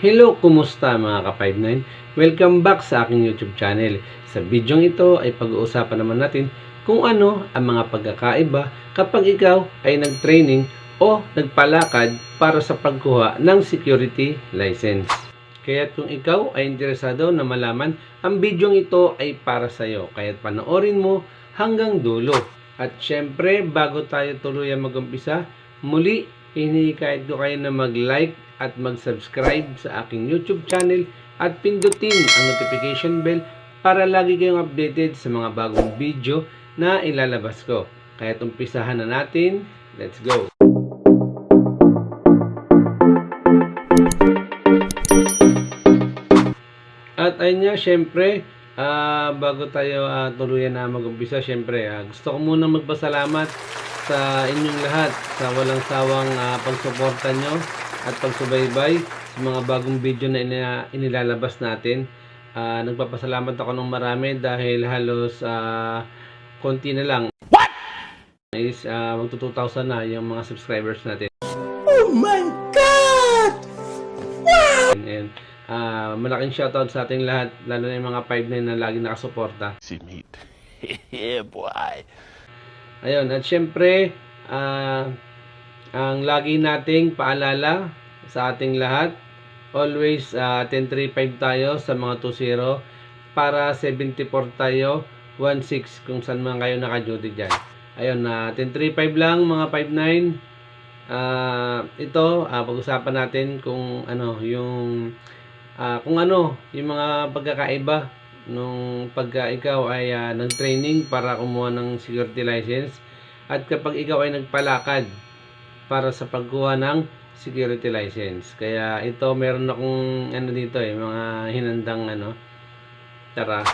Hello, kumusta mga ka-59? Welcome back sa aking YouTube channel. Sa video ito ay pag-uusapan naman natin kung ano ang mga pagkakaiba kapag ikaw ay nag-training o nagpalakad para sa pagkuha ng security license. Kaya kung ikaw ay interesado na malaman, ang video ito ay para sa iyo. Kaya panoorin mo hanggang dulo. At syempre, bago tayo tuluyan mag-umpisa, muli, hinihikayat ko kayo na mag-like at mag-subscribe sa aking YouTube channel at pindutin ang notification bell para lagi kayong updated sa mga bagong video na ilalabas ko. Kaya umpisahan na natin. Let's go! At ayun nga, syempre, ah, bago tayo ah, tuluyan na mag-umpisa, syempre, ah, gusto ko muna magpasalamat sa inyong lahat sa walang sawang ah, pagsuporta nyo at pagsubaybay sa mga bagong video na ina- inilalabas natin. Ah, nagpapasalamat ako ng marami dahil halos ah, konti na lang. What? Is ah, magto 2,000 na yung mga subscribers natin. Oh my God! And, and ah, malaking shoutout sa ating lahat, lalo na yung mga 5 na lagi nakasuporta. Si meat. yeah, boy. Ayun, at syempre, ah, ang lagi nating paalala sa ating lahat, always ah, 1035 tayo sa mga 20 para 74 tayo 16 kung saan man kayo naka-duty dyan. Ayun, na 1035 lang mga 59. Ah, ito, ah, pag-usapan natin kung ano, yung ah, kung ano, yung mga pagkakaiba nung pagka ikaw ay ah, nag-training para kumuha ng security license at kapag ikaw ay nagpalakad para sa pagkuha ng security license. Kaya ito meron akong ano dito eh, mga hinandang ano. Tara.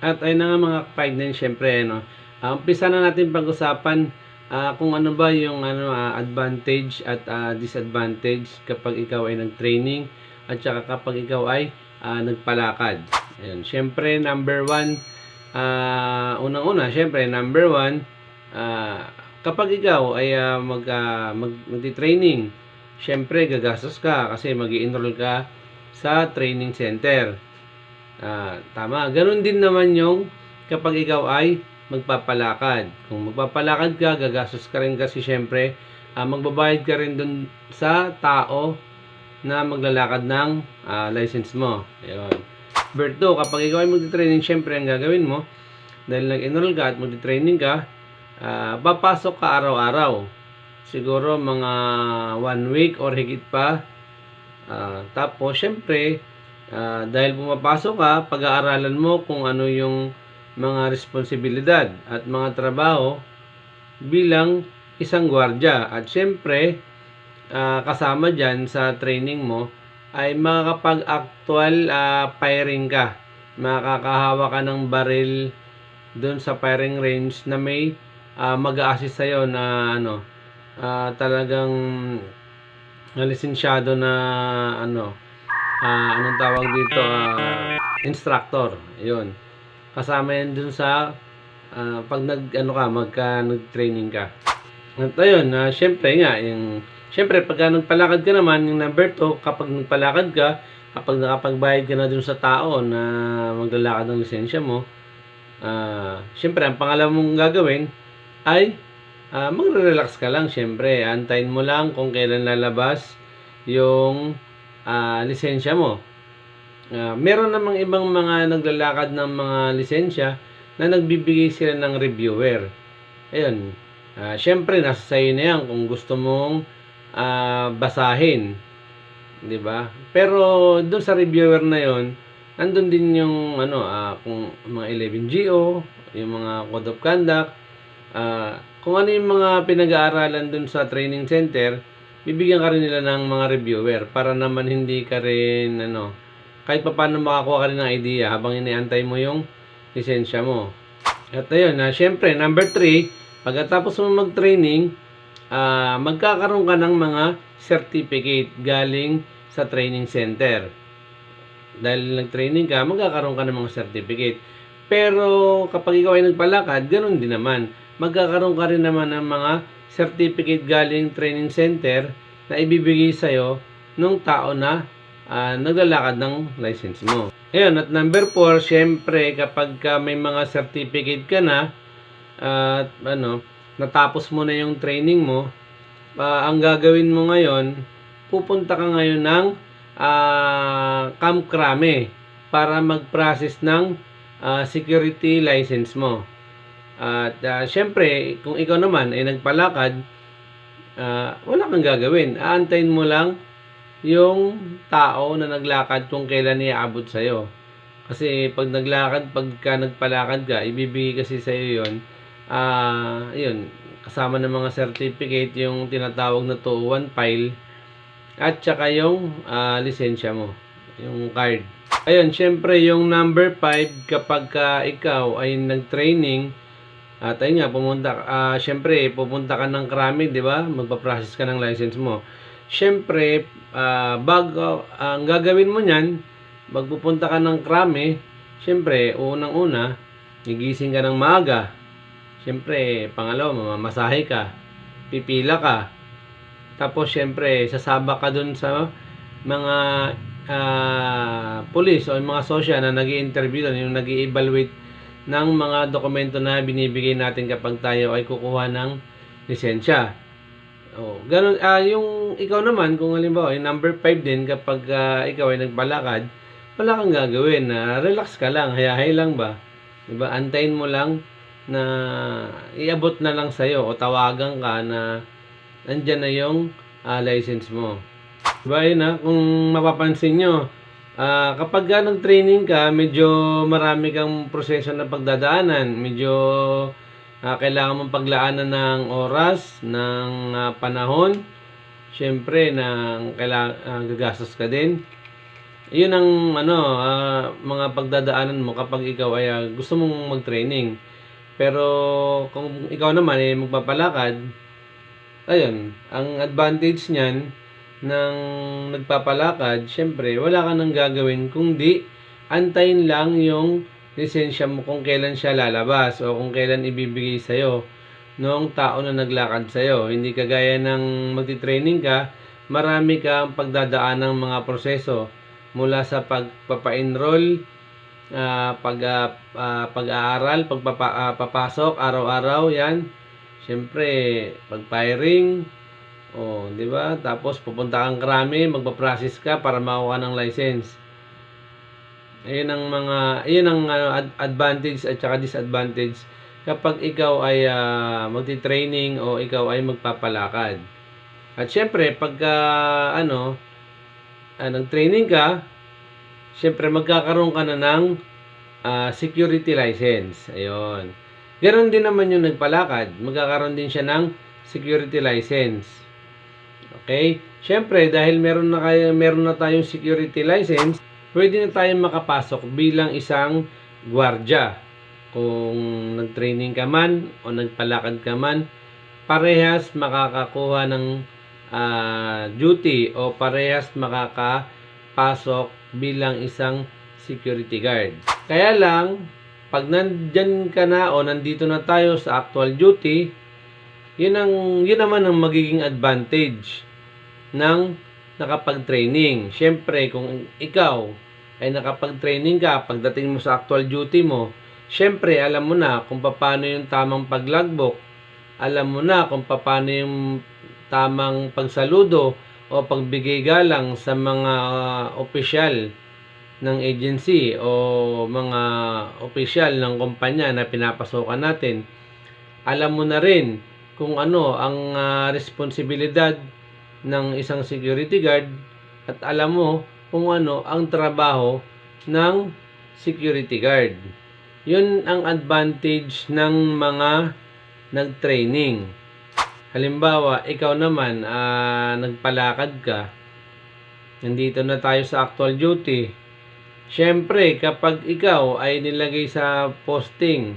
At ayun na nga mga kapagnan, syempre ano, uh, umpisa na natin pag-usapan ah, kung ano ba yung ano ah, advantage at ah, disadvantage kapag ikaw ay nag-training at saka kapag ikaw ay ah, nagpalakad. Ayun, syempre number one, ah, unang-una, syempre number one, ah, kapag ikaw ay ah, mag, ah, mag, magti-training, syempre gagastos ka kasi mag enroll ka sa training center. Ah, tama. Ganon din naman yung kapag ikaw ay magpapalakad. Kung magpapalakad ka, gagastos ka rin kasi syempre, ah, magbabayad ka rin dun sa tao na maglalakad ng ah, license mo. Ayun. Number two, kapag ikaw ay magti-training, syempre ang gagawin mo, dahil nag-enroll ka at magti-training ka, ah, papasok ka araw-araw. Siguro mga one week or higit pa. Ah, tapos, syempre, ah, dahil pumapasok ka, pag-aaralan mo kung ano yung mga responsibilidad at mga trabaho bilang isang gwardya. At syempre, ah, kasama dyan sa training mo ay makakapag-actual ah, firing ka. Makakahawa ka ng baril doon sa firing range na may ah, mag-a-assist sa'yo na ano, ah, talagang na lisensyado na ano, ah, anong tawag dito, ah, instructor. Yun. Kasama yan dun sa ah, pag nag ano ka, magka nag-training ka. At ayun, na syempre nga, yung syempre pag nagpalakad ka naman, yung number 2, kapag nagpalakad ka, kapag nakapagbayad ka na dun sa tao na maglalakad ng lisensya mo, ah, syempre ang pangalawa mong gagawin ay ah, magre-relax ka lang syempre. Antayin mo lang kung kailan lalabas yung ah, lisensya mo. Ah, meron namang ibang mga naglalakad ng mga lisensya na nagbibigay sila ng reviewer. Ayun. Ah, syempre, nasa sa'yo na yan kung gusto mong ah, basahin. 'Di ba? Pero doon sa reviewer na 'yon, nandun din yung ano, ah, kung mga 11GO, yung mga code of conduct, ah, kung ano yung mga pinag-aaralan dun sa training center, bibigyan ka rin nila ng mga reviewer para naman hindi ka rin ano, kahit pa paano makakuha ka rin ng idea habang iniantay mo yung lisensya mo. At ayun, na syempre, number 3, pagkatapos mo mag-training, ah, magkakaroon ka ng mga certificate galing sa training center. Dahil nag-training ka, magkakaroon ka ng mga certificate. Pero kapag ikaw ay nagpalakad, ganun din naman. Magkakaroon ka rin naman ng mga certificate galing training center na ibibigay sa'yo nung tao na ah, naglalakad ng license mo. Ayun, at number 4, syempre kapag ka may mga certificate ka na at ano, natapos mo na yung training mo, ah, ang gagawin mo ngayon, pupunta ka ngayon ng ah, Camp Crame para mag-process ng ah, security license mo. At ah, syempre, kung ikaw naman ay nagpalakad, ah, wala kang gagawin. Aantayin mo lang yung tao na naglakad kung kailan iaabot sa'yo. Kasi pag naglakad, pagka nagpalakad ka, ibibigay kasi sa'yo yun. Ah, yun, kasama ng mga certificate, yung tinatawag na 201 file, at saka yung ah, lisensya mo, yung card. Ayun, syempre yung number 5 kapag ka ikaw ay nag-training at ayun nga pumunta ah syempre pupunta ka ng krami, 'di ba? Magpa-process ka ng license mo. Syempre ah, bago ang gagawin mo niyan, magpupunta ka ng krami, syempre unang-una gigising ka ng maaga. Syempre pangalawa mamamasahe ka, pipila ka. Tapos syempre sasaba ka dun sa mga ah, police o yung mga sosya na nag interview doon, yung nag evaluate ng mga dokumento na binibigay natin kapag tayo ay kukuha ng lisensya. Oh, ganun ah yung ikaw naman kung halimbawa yung number 5 din kapag ah, ikaw ay nagbalakad, wala kang gagawin na relax ka lang, hayahay lang ba? 'Di ba? Antayin mo lang na iabot na lang sa'yo o tawagan ka na nandyan na yung ah, license mo. Diba yun ha? Kung mapapansin nyo, ah, kapag ka nag-training ka, medyo marami kang proseso na pagdadaanan. Medyo ah, kailangan mong paglaanan ng oras, ng ah, panahon. Siyempre, ng kailangan, gagastos ka din. Yun ang ano, ah, mga pagdadaanan mo kapag ikaw ay ah, gusto mong mag-training. Pero kung ikaw naman ay magpapalakad, ayun, ang advantage niyan ng nagpapalakad, syempre, wala ka nang gagawin kundi antayin lang yung lisensya mo kung kailan siya lalabas o kung kailan ibibigay sa'yo noong tao na naglakad sa'yo. Hindi kagaya ng magti-training ka, marami kang pagdadaan ng mga proseso mula sa pagpapa-enroll, ah, pag, ah, ah, pag-aaral, pagpapasok, araw-araw, yan. Siyempre, pag-firing, oh, di ba? Tapos pupunta kang krami, magpa-process ka para makuha ng license. Ayun ang mga, ayun ang ad- advantage at saka disadvantage kapag ikaw ay ah, magti-training o ikaw ay magpapalakad. At syempre, pagka ano, ah, nag-training ka, syempre magkakaroon ka na ng ah, security license. Ayun. Ganon din naman yung nagpalakad. Magkakaroon din siya ng security license. Okay? Syempre, dahil meron na, kayo, meron na tayong security license, pwede na tayong makapasok bilang isang gwardya. Kung nag-training ka man o nagpalakad ka man, parehas makakakuha ng ah, duty o parehas makakapasok bilang isang security guard. Kaya lang, pag nandyan ka na o nandito na tayo sa actual duty, yun, ang, yun naman ang magiging advantage ng nakapag-training. Siyempre, kung ikaw ay nakapag-training ka, pagdating mo sa actual duty mo, siyempre, alam mo na kung paano yung tamang paglagbok, alam mo na kung paano yung tamang pagsaludo o pagbigay galang sa mga uh, opisyal ng agency o mga opisyal ng kumpanya na pinapasokan natin. Alam mo na rin kung ano ang ah, responsibilidad ng isang security guard at alam mo kung ano ang trabaho ng security guard. Yun ang advantage ng mga nag-training. Halimbawa, ikaw naman ah, nagpalakad ka, nandito na tayo sa actual duty. Siyempre, kapag ikaw ay nilagay sa posting,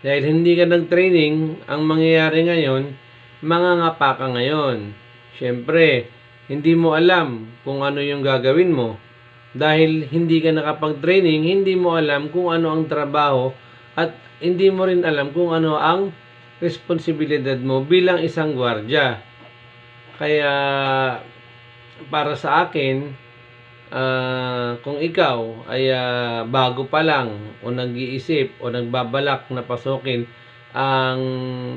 dahil hindi ka nag-training, ang mangyayari ngayon, mangangapa ka ngayon. Siyempre, hindi mo alam kung ano yung gagawin mo. Dahil hindi ka nakapag-training, hindi mo alam kung ano ang trabaho at hindi mo rin alam kung ano ang responsibilidad mo bilang isang gwardya. Kaya, para sa akin, ah, kung ikaw ay ah, bago pa lang o nag-iisip o nagbabalak na pasukin ang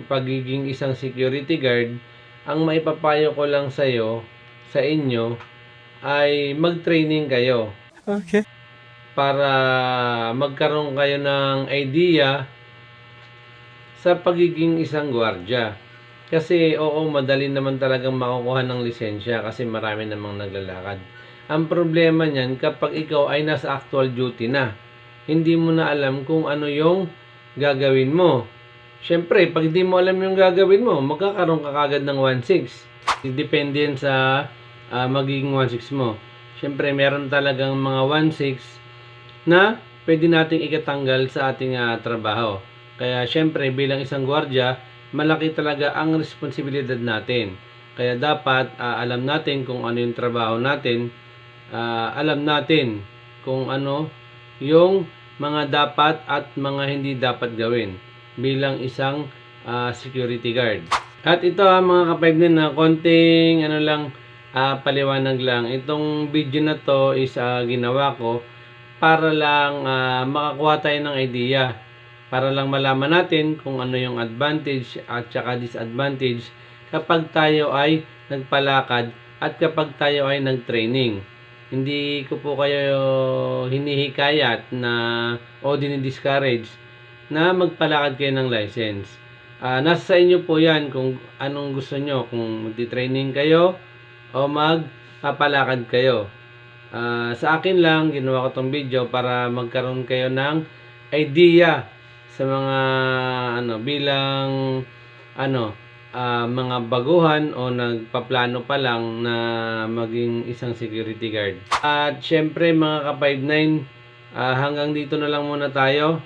pagiging isang security guard, ang maipapayo ko lang sa iyo, sa inyo, ay mag-training kayo Okay. para magkaroon kayo ng idea sa pagiging isang gwardya. Kasi oo, madali naman talagang makukuha ng lisensya kasi marami namang naglalakad. Ang problema niyan kapag ikaw ay nasa actual duty na. Hindi mo na alam kung ano yung gagawin mo. Siyempre, pag hindi mo alam yung gagawin mo, magkakaroon ka kagad ng 1.6. Depende sa ah, magiging 1.6 mo. Siyempre, meron talagang mga 1.6 na pwede nating ikatanggal sa ating ah, trabaho. Kaya siyempre, bilang isang gwardya, malaki talaga ang responsibilidad natin. Kaya dapat ah, alam natin kung ano yung trabaho natin, ah, alam natin kung ano yung mga dapat at mga hindi dapat gawin bilang isang ah, security guard. At ito ha mga ka na konting ano lang ah, paliwanag lang. Itong video na to is ah, ginawa ko para lang ah, makakuha tayo ng idea. Para lang malaman natin kung ano yung advantage at saka disadvantage kapag tayo ay nagpalakad at kapag tayo ay nag-training. Hindi ko po kayo hinihikayat na o dinidiscourage na magpalakad kayo ng license. Ah, nasa sa inyo po yan kung anong gusto nyo. Kung magti-training kayo o magpapalakad kayo. Ah, sa akin lang, ginawa ko tong video para magkaroon kayo ng idea sa mga ano bilang ano ah, mga baguhan o nagpaplano pa lang na maging isang security guard. At syempre mga ka-59, ah, hanggang dito na lang muna tayo.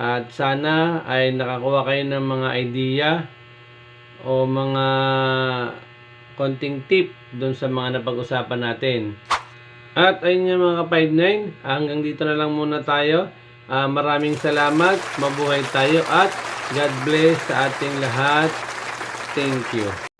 At sana ay nakakuha kayo ng mga idea o mga konting tip doon sa mga napag-usapan natin. At ayun nga mga ka-59, hanggang dito na lang muna tayo. Ah, maraming salamat, mabuhay tayo at God bless sa ating lahat. Thank you.